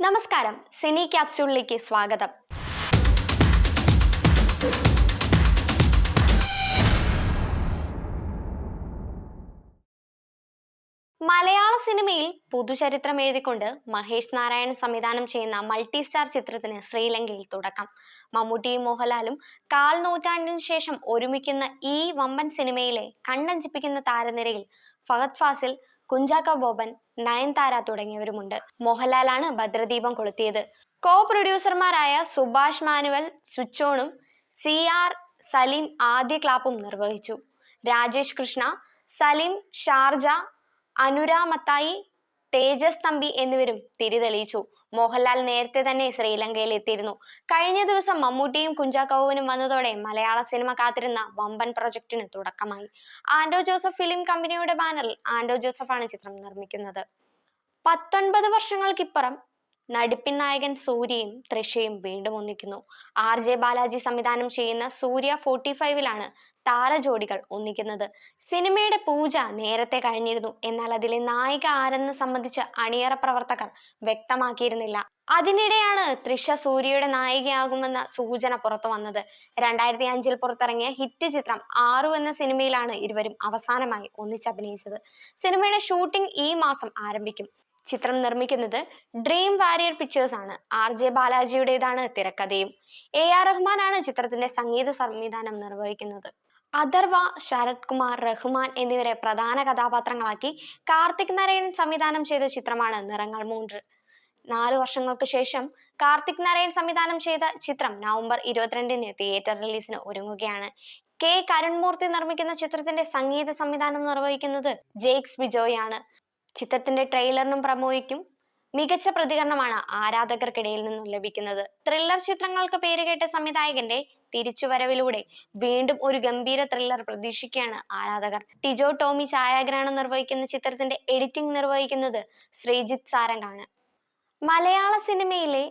നമസ്കാരം. സിനി ക്യാപ്സ്യൂളിലേക്ക് സ്വാഗതം. മലയാള സിനിമയിൽ പുതുചരിത്രം എഴുതിക്കൊണ്ട് മഹേഷ് നാരായൺ സംവിധാനം ചെയ്യുന്ന മൾട്ടി സ്റ്റാർ ചിത്രത്തിന് ശ്രീലങ്കയിൽ തുടക്കം. മമ്മൂട്ടിയും മോഹൻലാലും കാൽ നൂറ്റാണ്ടിന് ശേഷം ഒരുമിക്കുന്ന ഈ വമ്പൻ സിനിമയിലെ കണ്ണഞ്ചിപ്പിക്കുന്ന താരനിരയിൽ ഫഹദ് ഫാസിൽ കുഞ്ചാക്ക ബോബൻ നയൻതാര തുടങ്ങിയവരുമുണ്ട്. മോഹൻലാലാണ് ഭദ്രദീപം കൊളുത്തിയത്. കോ പ്രൊഡ്യൂസർമാരായ സുഭാഷ് മാനുവൽ സ്വിച്ചോണും സി ആർ സലീം ആദ്യ ക്ലാപ്പും നിർവഹിച്ചു. രാജേഷ് കൃഷ്ണ സലീം ഷാർജ അനുര മത്തായി തേജസ് തമ്പി എന്നിവരും തിരിതെളിയിച്ചു. മോഹൻലാൽ നേരത്തെ തന്നെ ശ്രീലങ്കയിൽ എത്തിയിരുന്നു. കഴിഞ്ഞ ദിവസം മമ്മൂട്ടിയും കുഞ്ചാക്കോവനും വന്നതോടെ മലയാള സിനിമ കാത്തിരുന്ന വമ്പൻ പ്രൊജക്ടിന് തുടക്കമായി. ആൻഡോ ജോസഫ് ഫിലിം കമ്പനിയുടെ ബാനറിൽ ആൻഡോ ജോസഫാണ് ചിത്രം നിർമ്മിക്കുന്നത്. പത്തൊൻപത് വർഷങ്ങൾക്കിപ്പുറം നടിപ്പിൻ നായകൻ സൂര്യയും തൃഷയും വീണ്ടും ഒന്നിക്കുന്നു. ആർ ജെ ബാലാജി സംവിധാനം ചെയ്യുന്ന സൂര്യ ഫോർട്ടി ഫൈവിലാണ് താരജോഡികൾ ഒന്നിക്കുന്നത്. സിനിമയുടെ പൂജ നേരത്തെ കഴിഞ്ഞിരുന്നു. എന്നാൽ അതിലെ നായിക ആരെന്ന് സംബന്ധിച്ച് അണിയറ പ്രവർത്തകർ വ്യക്തമാക്കിയിരുന്നില്ല. അതിനിടെയാണ് തൃഷ സൂര്യയുടെ നായികയാകുമെന്ന സൂചന പുറത്തു വന്നത്. രണ്ടായിരത്തി അഞ്ചിൽ പുറത്തിറങ്ങിയ ഹിറ്റ് ചിത്രം ആറു എന്ന സിനിമയിലാണ് ഇരുവരും അവസാനമായി ഒന്നിച്ചഭിനയിച്ചത്. സിനിമയുടെ ഷൂട്ടിംഗ് ഈ മാസം ആരംഭിക്കും. ചിത്രം നിർമ്മിക്കുന്നത് ഡ്രീം വാരിയർ പിക്ചേഴ്സ് ആണ്. ആർ ജെ ബാലാജിയുടേതാണ് തിരക്കഥയും. എ ആർ ആണ് ചിത്രത്തിന്റെ സംഗീത സംവിധാനം നിർവഹിക്കുന്നത്. അഥർവ ശരത് കുമാർ റഹ്മാൻ എന്നിവരെ പ്രധാന കഥാപാത്രങ്ങളാക്കി കാർത്തിക് നരയൻ സംവിധാനം ചെയ്ത ചിത്രമാണ് നിറങ്ങൾ മൂണ്ട് നാല് വർഷങ്ങൾക്ക് ശേഷം കാർത്തിക് നരയൻ സംവിധാനം ചെയ്ത ചിത്രം നവംബർ ഇരുപത്തിരണ്ടിന് തിയേറ്റർ റിലീസിന് ഒരുങ്ങുകയാണ്. കെ കരുൺമൂർത്തി നിർമ്മിക്കുന്ന ചിത്രത്തിന്റെ സംഗീത സംവിധാനം നിർവഹിക്കുന്നത് ജെയ്ക്സ് ബിജോയാണ് ചിത്രത്തിന്റെ ട്രെയിലറിനും പ്രമോയ്ക്കും മികച്ച പ്രതികരണമാണ് ആരാധകർക്കിടയിൽ നിന്നും ലഭിക്കുന്നത്. ത്രില്ലർ ചിത്രങ്ങൾക്ക് പേരുകേട്ട സംവിധായകന്റെ തിരിച്ചുവരവിലൂടെ വീണ്ടും ഒരു ഗംഭീര ത്രില്ലർ പ്രതീക്ഷിക്കുകയാണ് ആരാധകർ. ടിജോ ടോമി ഛായാഗ്രഹണം നിർവഹിക്കുന്ന ചിത്രത്തിന്റെ എഡിറ്റിംഗ് നിർവഹിക്കുന്നത് ശ്രീജിത്ത് സാരംഗാണ്. മലയാള സിനിമയിലെ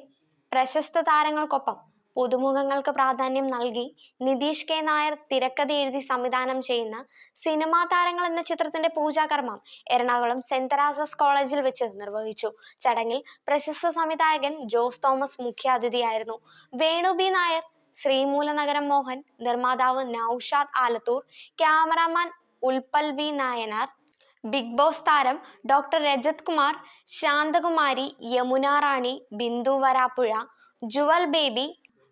പ്രശസ്ത താരങ്ങൾക്കൊപ്പം പുതുമുഖങ്ങൾക്ക് പ്രാധാന്യം നൽകി നിതീഷ് കെ. നായർ തിരക്കഥ എഴുതി സംവിധാനം ചെയ്യുന്ന സിനിമാ താരങ്ങൾ എന്ന ചിത്രത്തിന്റെ പൂജാകർമ്മം എറണാകുളം സെന്റ് തെരാസസ് കോളേജിൽ വെച്ച് നിർവഹിച്ചു. ചടങ്ങിൽ പ്രശസ്ത സംവിധായകൻ ജോസ് തോമസ് മുഖ്യാതിഥിയായിരുന്നു. വേണു ബി. നായർ ശ്രീമൂലനഗരം മോഹൻ നിർമ്മാതാവ് Noushad Alathur cameraman Utpal V. Nayanar Big Boss താരം doctor Rajath Kumar Shanthakumari Yamuna Rani Bindu Varappuzha Jewel Baby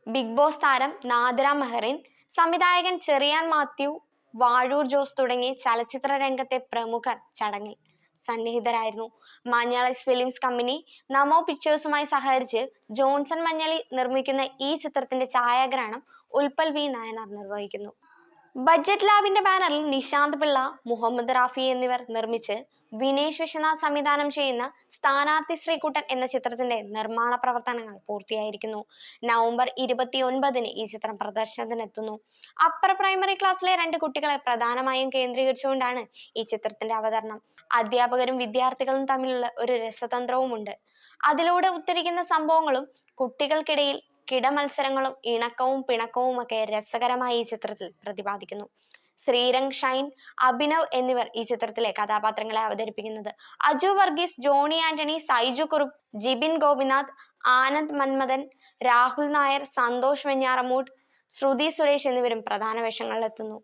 Big Boss താരം നാദിര മെഹറിൻ സംവിധായകൻ ചെറിയാൻ മാത്യു വാഴൂർ ജോസ് തുടങ്ങിയ ചലച്ചിത്ര രംഗത്തെ പ്രമുഖർ ചടങ്ങിൽ സന്നിഹിതരായിരുന്നു. മഞ്ഞളൈസ് ഫിലിംസ് കമ്പനി നമോ പിക്ചേഴ്സുമായി സഹകരിച്ച് ജോൺസൺ മഞ്ഞളി നിർമ്മിക്കുന്ന ഈ ചിത്രത്തിന്റെ ഛായാഗ്രഹണം ഉൽപ്പൽ വി നായനാർ നിർവഹിക്കുന്നു. ബഡ്ജറ്റ് ലാബിന്റെ ബാനറിൽ നിശാന്ത് പിള്ള മുഹമ്മദ് റാഫി എന്നിവർ നിർമ്മിച്ച് വിനേഷ് വിശ്വനാഥ് സംവിധാനം ചെയ്യുന്ന സ്ഥാനാർത്ഥി ശ്രീകുട്ടൻ എന്ന ചിത്രത്തിന്റെ നിർമ്മാണ പ്രവർത്തനങ്ങൾ പൂർത്തിയായിരിക്കുന്നു. നവംബർ ഇരുപത്തി ഒൻപതിന് ഈ ചിത്രം പ്രദർശനത്തിനെത്തുന്നു. അപ്പർ പ്രൈമറി ക്ലാസ്സിലെ രണ്ട് കുട്ടികളെ പ്രധാനമായും കേന്ദ്രീകരിച്ചുകൊണ്ടാണ് ഈ ചിത്രത്തിന്റെ അവതരണം. അധ്യാപകരും വിദ്യാർത്ഥികളും തമ്മിലുള്ള ഒരു രസതന്ത്രവുമുണ്ട്. അതിലൂടെ ഉത്തരിക്കുന്ന സംഭവങ്ങളും കുട്ടികൾക്കിടയിൽ കിടമത്സരങ്ങളും ഇണക്കവും പിണക്കവും ഒക്കെ രസകരമായി ഈ ചിത്രത്തിൽ പ്രതിപാദിക്കുന്നു. ശ്രീരംഗ് ഷൈൻ അഭിനവ് എന്നിവർ ഈ ചിത്രത്തിലെ കഥാപാത്രങ്ങളെ അവതരിപ്പിക്കുന്നത്. അജു വർഗീസ് ജോണി ആന്റണി സൈജു കുറുപ്പ് ജിബിൻ ഗോപിനാഥ് ആനന്ദ് മന്മഥൻ രാഹുൽ നായർ സന്തോഷ് വെഞ്ഞാറമൂട് ശ്രുതി സുരേഷ് എന്നിവരും പ്രധാന വേഷങ്ങളിലെത്തുന്നു.